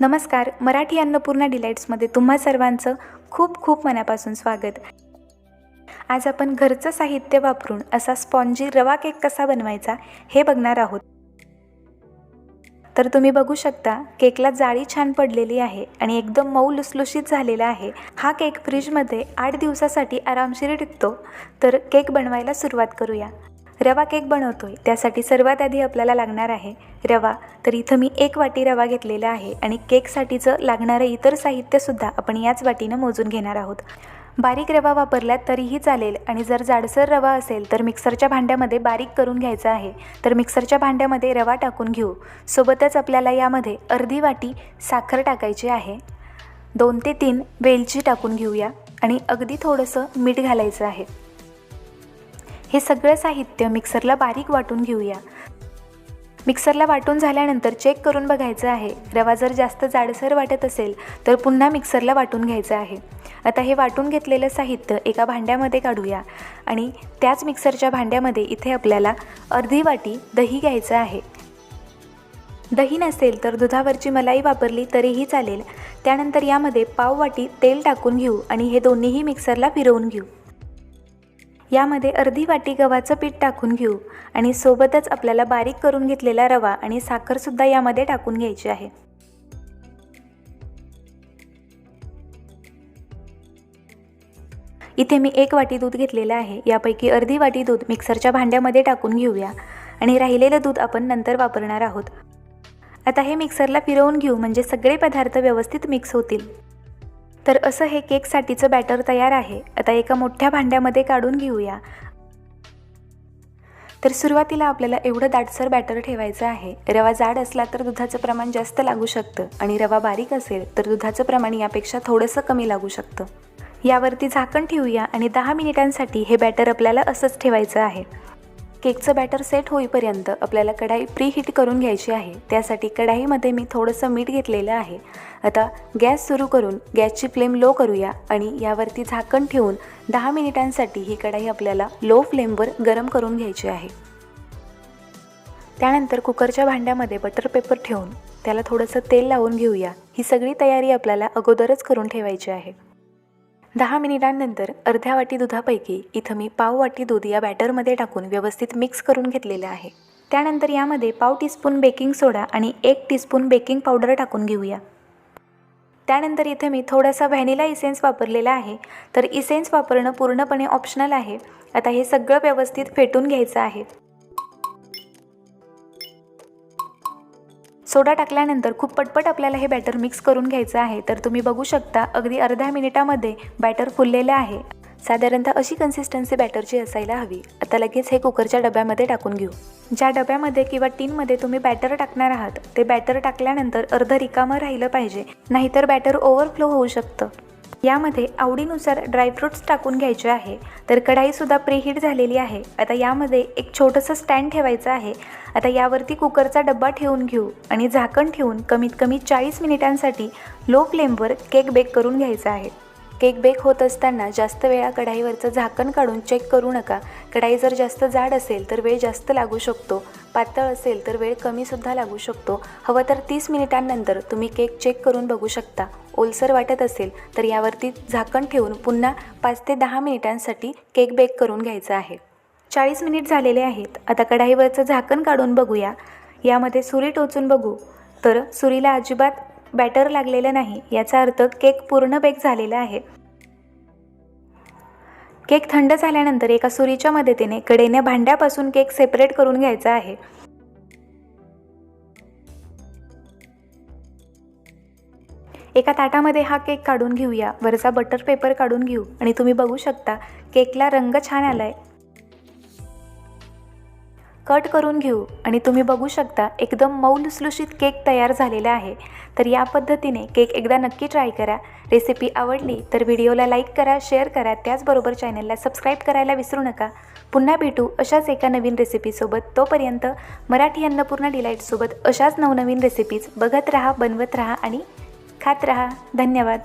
नमस्कार मराठी अन्नपूर्णा डिलाईट्समध्ये तुम्हा सर्वांचं खूप खूप मनापासून स्वागत. आज आपण घरचं साहित्य वापरून असा स्पॉन्जी रवा केक कसा बनवायचा हे बघणार आहोत. तर तुम्ही बघू शकता केकला जाळी छान पडलेली आहे आणि एकदम मऊ लुसलुशीत झालेला आहे. हा केक फ्रीजमध्ये आठ दिवसासाठी आरामशीर टिकतो. तर केक बनवायला सुरुवात करूया. रवा केक बनवतो आहे त्यासाठी सर्वात आधी आपल्याला लागणार आहे रवा. तर इथं मी एक वाटी रवा घेतलेला आहे आणि केकसाठीचं लागणारं इतर साहित्यसुद्धा आपण याच वाटीनं मोजून घेणार आहोत. बारीक रवा वापरला तरीही चालेल आणि जर जाडसर रवा असेल तर मिक्सरच्या भांड्यामध्ये बारीक करून घ्यायचा आहे. तर मिक्सरच्या भांड्यामध्ये रवा टाकून घेऊ. सोबतच आपल्याला यामध्ये अर्धी वाटी साखर टाकायची आहे. दोन ते तीन वेलची टाकून घेऊया आणि अगदी थोडंसं मीठ घालायचं आहे. हे सगळं साहित्य मिक्सरला बारीक वाटून घेऊया. मिक्सरला वाटून झाल्यानंतर चेक करून बघायचं आहे. रवा जर जास्त जाडसर वाटत असेल तर पुन्हा मिक्सरला वाटून घ्यायचं आहे. आता हे वाटून घेतलेलं साहित्य एका भांड्यामध्ये काढूया. आणि त्याच मिक्सरच्या भांड्यामध्ये इथे आपल्याला अर्धी वाटी दही घ्यायचं आहे. दही नसेल तर दुधावरची मलाई वापरली तरीही चालेल. त्यानंतर यामध्ये पाव वाटी तेल टाकून घेऊ आणि हे दोन्हीही मिक्सरला फिरवून घेऊ. यामध्ये अर्धी वाटी गव्हाचं पीठ टाकून घेऊ आणि सोबतच आपल्याला बारीक करून घेतलेला रवा आणि साखरसुद्धा यामध्ये टाकून घ्यायची आहे. इथे मी एक वाटी दूध घेतलेलं आहे. यापैकी अर्धी वाटी दूध मिक्सरच्या भांड्यामध्ये टाकून घेऊया आणि राहिलेलं दूध आपण नंतर वापरणार आहोत. आता हे मिक्सरला फिरवून घेऊ म्हणजे सगळे पदार्थ व्यवस्थित मिक्स होतील. तर असं हे केकसाठीचं बॅटर तयार आहे. आता एका मोठ्या भांड्यामध्ये काढून घेऊया. तर सुरुवातीला आपल्याला एवढं दाटसर बॅटर ठेवायचं आहे. रवा जाड असला तर दुधाचं प्रमाण जास्त लागू शकतं आणि रवा बारीक असेल तर दुधाचं प्रमाण यापेक्षा थोडंसं कमी लागू शकतं. यावरती झाकण ठेवूया आणि दहा मिनिटांसाठी हे बॅटर आपल्याला असंच ठेवायचं आहे. केकचं बॅटर सेट होईपर्यंत आपल्याला कढाई प्री हीट करून घ्यायची आहे. त्यासाठी कढाईमध्ये मी थोडंसं मीठ घेतलेलं आहे. आता गॅस सुरू करून गॅसची फ्लेम लो करूया आणि यावरती झाकण ठेवून दहा मिनिटांसाठी ही कढाई आपल्याला लो फ्लेमवर गरम करून घ्यायची आहे. त्यानंतर कुकरच्या भांड्यामध्ये बटर पेपर ठेवून त्याला थोडंसं तेल लावून घेऊया. ही सगळी तयारी आपल्याला अगोदरच करून ठेवायची आहे. दहा मिनिटांनंतर अर्ध्या वाटी दुधापैकी इथं मी पाव वाटी दूध या बॅटरमध्ये टाकून व्यवस्थित मिक्स करून घेतलेलं आहे. त्यानंतर यामध्ये पाव टीस्पून बेकिंग सोडा आणि एक टीस्पून बेकिंग पावडर टाकून घेऊया. त्यानंतर इथे मी थोडासा व्हॅनिला इसेन्स वापरलेला आहे. तर इसेन्स वापरणं पूर्णपणे ऑप्शनल आहे. आता हे सगळं व्यवस्थित फेटून घ्यायचं आहे. सोडा टाकल्यानंतर खूप पटपट आपल्याला हे बॅटर मिक्स करून घ्यायचं आहे. तर तुम्ही बघू शकता अगदी अर्ध्या मिनिटामध्ये बॅटर फुललेलं आहे. साधारणतः अशी कन्सिस्टन्सी बॅटरची असायला हवी. आता लगेच हे कुकरच्या डब्यामध्ये टाकून घेऊ. ज्या डब्यामध्ये किंवा टीनमध्ये तुम्ही बॅटर टाकणार आहात ते बॅटर टाकल्यानंतर अर्ध रिकामं राहिलं पाहिजे. नाहीतर बॅटर ओव्हरफ्लो होऊ शकतं. यामध्ये आवडीनुसार ड्रायफ्रूट्स टाकून घ्यायचे आहे. तर कढाईसुद्धा प्रीहीट झालेली आहे. आता यामध्ये एक छोटंसं स्टँड ठेवायचं आहे. आता यावरती कुकरचा डब्बा ठेवून घेऊ आणि झाकण ठेवून कमीत कमी चाळीस मिनिटांसाठी लो फ्लेमवर केक बेक करून घ्यायचा आहे. केक बेक होत असताना जास्त वेळा कढाईवरचं झाकण काढून चेक करू नका. कढाई जर जास्त जाड असेल तर वेळ जास्त लागू शकतो. पातळ असेल तर वेळ कमीसुद्धा लागू शकतो. हवं तर तीस मिनिटांनंतर तुम्ही केक चेक करून बघू शकता. ओलसर वाटत असेल तर यावरती झाकण ठेवून पुन्हा पाच ते दहा मिनिटांसाठी केक बेक करून घ्यायचा आहे. चाळीस मिनिट झालेले आहेत. आता कढाईवरचं झाकण काढून बघूया. यामध्ये सुरी टोचून बघू. तर सुरीला अजिबात बॅटर लागलेलं नाही. याचा अर्थ केक पूर्ण बेक झालेला आहे. केक थंड झाल्यानंतर एका सुरीच्या मदतीने कडेने भांड्यापासून केक सेपरेट करून घ्यायचा आहे. एका ताटामध्ये हा केक काढून घेऊया. वरचा बटर पेपर काढून घेऊ. आणि तुम्ही बघू शकता केकला रंग छान आलाय. कट करून घेऊ आणि तुम्ही बघू शकता एकदम मऊ लुसलुशीत केक तयार झालेला आहे. तर या पद्धतीने केक एकदा नक्की ट्राय करा. रेसिपी आवडली तर व्हिडिओला लाईक करा शेअर करा. त्याचबरोबर चॅनलला सबस्क्राईब करायला विसरू नका. पुन्हा भेटू अशाच एका नवीन रेसिपीसोबत तोपर्यंत मराठी अन्नपूर्ण डिलाईटसोबत अशाच नवनवीन रेसिपीज बघत राहा बनवत राहा आणि खात राहा. धन्यवाद.